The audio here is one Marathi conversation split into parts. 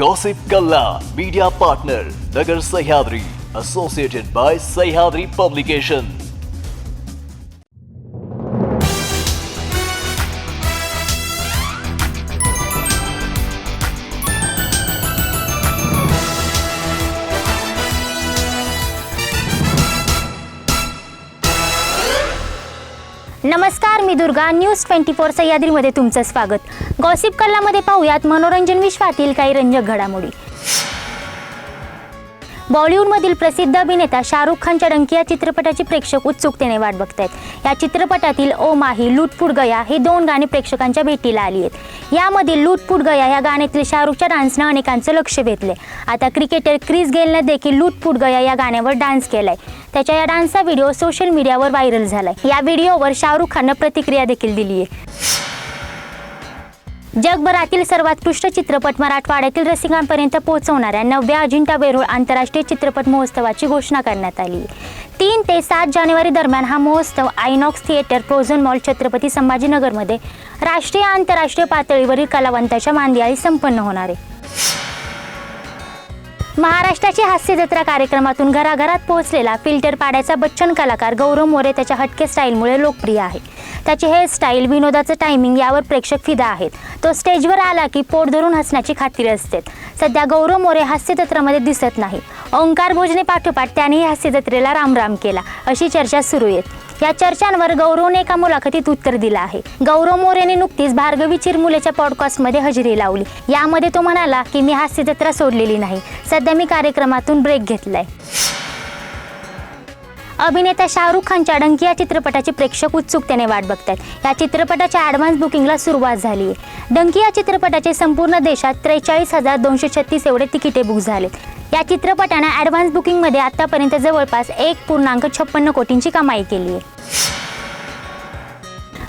Gossip Kalla media partner Nagar Sahyadri associated by Sahyadri publication नमस्कार मी दुर्गा. न्यूज ट्वेंटी फोर सह्याद्रीमध्ये तुमचं स्वागत. गॉसिप कल्लामध्ये पाहूयात मनोरंजन विश्वातील काही रंजक घडामोडी. बॉलिवूडमधील प्रसिद्ध अभिनेता शाहरुख खानच्या डंकी या चित्रपटाची प्रेक्षक उत्सुकतेने वाट बघत आहेत या चित्रपटातील ओ माही लुटपुट गया ही दोन गाणी प्रेक्षकांच्या भेटीला आली आहेत. यामधील लुटपुट गया या गाण्यातील शाहरुखच्या डान्सनं अनेकांचं लक्ष वेधले आता क्रिकेटर क्रिस गेलनं देखील लुटपुट गया या गाण्यावर डान्स केलाय. त्याच्या या डान्सचा व्हिडिओ सोशल मीडियावर व्हायरल झालाय. या व्हिडिओवर शाहरुख खाननं प्रतिक्रिया देखील दिली आहे जगभरातील सर्वोत्कृष्ट चित्रपट मराठवाड्यातील रसिकांपर्यंत पोहोचवणाऱ्या नवव्या अजिंठा वेरूळ आंतरराष्ट्रीय चित्रपट महोत्सवाची घोषणा करण्यात आली. तीन ते सात जानेवारी दरम्यान हा महोत्सव INOX theatre Prozone mall Chhatrapati संभाजीनगरमध्ये राष्ट्रीय आंतरराष्ट्रीय पातळीवरील कलावंताच्या मांदियाळी संपन्न होणार आहे. महाराष्ट्राची हास्य जत्रा कार्यक्रमातून घराघरात पोहोचलेला फिल्टर पाड्याचा बच्चन कलाकार गौरव मोरे त्याच्या हटके स्टाईलमुळे लोकप्रिय आहे. त्याची हेअरस्टाईल विनोदाचं टायमिंग यावर प्रेक्षक फिदा आहेत. तो स्टेजवर आला की पोट धरून हसण्याची खात्री असते. सध्या गौरव मोरे हास्य जत्रामध्ये दिसत नाही. ओंकार भोजने पाठोपाठ त्यानेही हास्य जत्रेला रामराम केला अशी चर्चा सुरू आहे. या चर्चांवर गौरवने एका मुलाखतीत उत्तर दिलं आहे. गौरव मोरेने नुकतीच भार्गवी चिरमुलेच्या पॉडकास्टमध्ये हजेरी लावली. यामध्ये तो म्हणाला की मी हास्य जत्रा सोडलेली नाही. सध्या मी कार्यक्रमातून ब्रेक घेतलाय. अभिनेता शाहरुख खानच्या डंकी या चित्रपटाची प्रेक्षक उत्सुकतेने वाट बघतात या चित्रपटाच्या ॲडव्हान्स बुकिंगला सुरुवात झाली आहे. डंकी या चित्रपटाचे संपूर्ण देशात त्रेचाळीस हजार दोनशे छत्तीस एवढे तिकिटे बुक झालेत. या चित्रपटानं ॲडव्हान्स बुकिंगमध्ये आतापर्यंत जवळपास एक पूर्णांक छप्पन्न कोटींची कमाई केली आहे.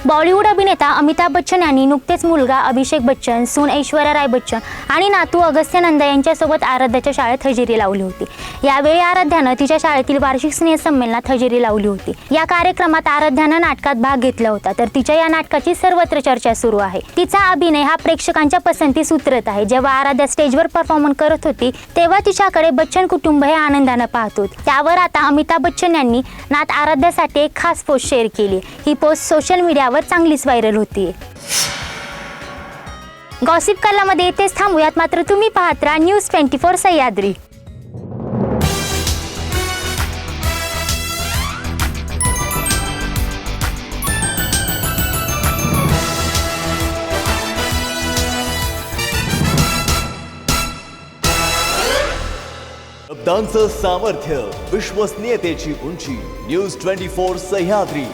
बॉलिवूड अभिनेता अमिताभ बच्चन यांनी नुकतेच मुलगा अभिषेक बच्चन सून ऐश्वर्या राय बच्चन आणि नातू अगस्त्यनंदा यांच्यासोबत आराध्याच्या शाळेत हजेरी लावली होती. यावेळी आराध्यानं तिच्या शाळेतील वार्षिक स्नेह संमेलनात हजेरी लावली होती. या कार्यक्रमात आराध्यानं नाटकात भाग घेतला होता. तर तिच्या या नाटकाची सर्वत्र चर्चा सुरू आहे. तिचा अभिनय हा प्रेक्षकांच्या पसंतीस उतरत आहे. जेव्हा आराध्या स्टेजवर परफॉर्मन्स करत होती तेव्हा तिच्याकडे बच्चन कुटुंब हे आनंदानं पाहत होते. त्यावर आता अमिताभ बच्चन यांनी नात आराध्यासाठी एक खास पोस्ट शेअर केली. ही पोस्ट सोशल मीडिया मीडियावर चांगलीच व्हायरल होती. गॉसिप कलामध्ये इथेच थांबूयात मात्र तुम्ही पाहत राहा न्यूज ट्वेंटी फोर सह्याद्री. शब्दांचं सामर्थ्य विश्वसनीयतेची उंची न्यूज ट्वेंटी फोर सह्याद्री.